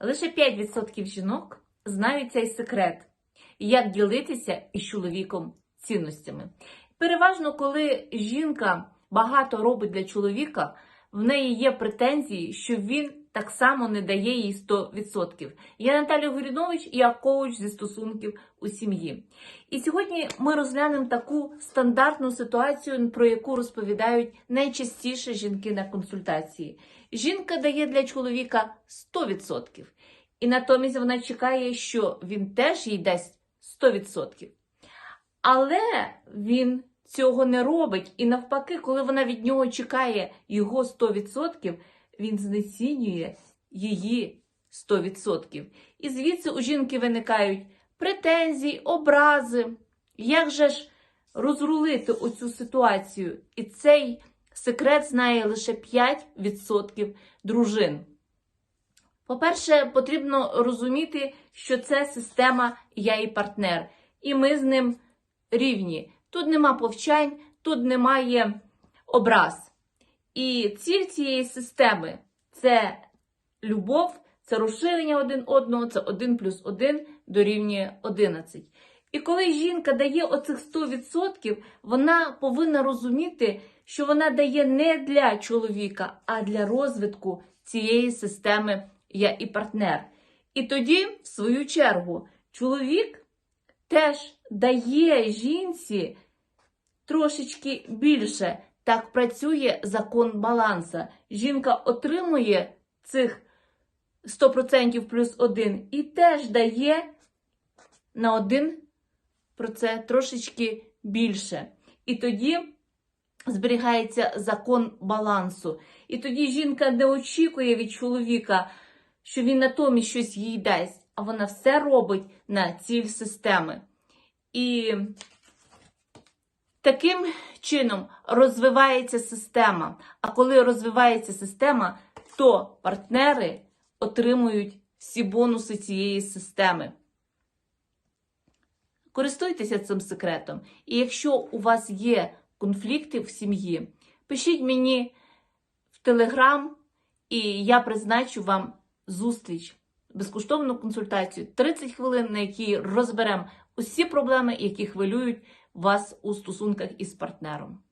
Лише 5% жінок знають цей секрет, як ділитися із чоловіком цінностями. Переважно, коли жінка багато робить для чоловіка, в неї є претензії, що він так само не дає їй 100%. Я Наталя Горінович, я коуч зі стосунків у сім'ї. І сьогодні ми розглянемо таку стандартну ситуацію, про яку розповідають найчастіше жінки на консультації. Жінка дає для чоловіка 100%. І натомість вона чекає, що він теж їй дасть 100%. Але він цього не робить. І навпаки, коли вона від нього чекає його 100%, він знецінює її 100%. І звідси у жінки виникають претензії, образи. Як же ж розрулити оцю ситуацію? І цей секрет знає лише 5% дружин. По-перше, потрібно розуміти, що це система я і партнер, і ми з ним рівні. Тут нема повчань, тут немає образ. І ціль цієї системи це любов, це розширення один одного, це 1 плюс 1 дорівнює 11. І коли жінка дає оцих 100%, вона повинна розуміти, що вона дає не для чоловіка, а для розвитку цієї системи я і партнер. І тоді, в свою чергу, чоловік теж дає жінці трошечки більше. Так працює закон баланса. Жінка отримує цих 100% плюс 1 і теж дає на 1 про це трошечки більше. І тоді зберігається закон балансу. І тоді жінка не очікує від чоловіка, що він натомість щось їй дасть, а вона все робить на ціль системи. І таким чином розвивається система. А коли розвивається система, то партнери отримують всі бонуси цієї системи. Користуйтеся цим секретом. І якщо у вас є конфлікти в сім'ї, пишіть мені в Телеграм, і я призначу вам зустріч, безкоштовну консультацію 30 хвилин, на якій розберемо усі проблеми, які хвилюють вас у стосунках із партнером.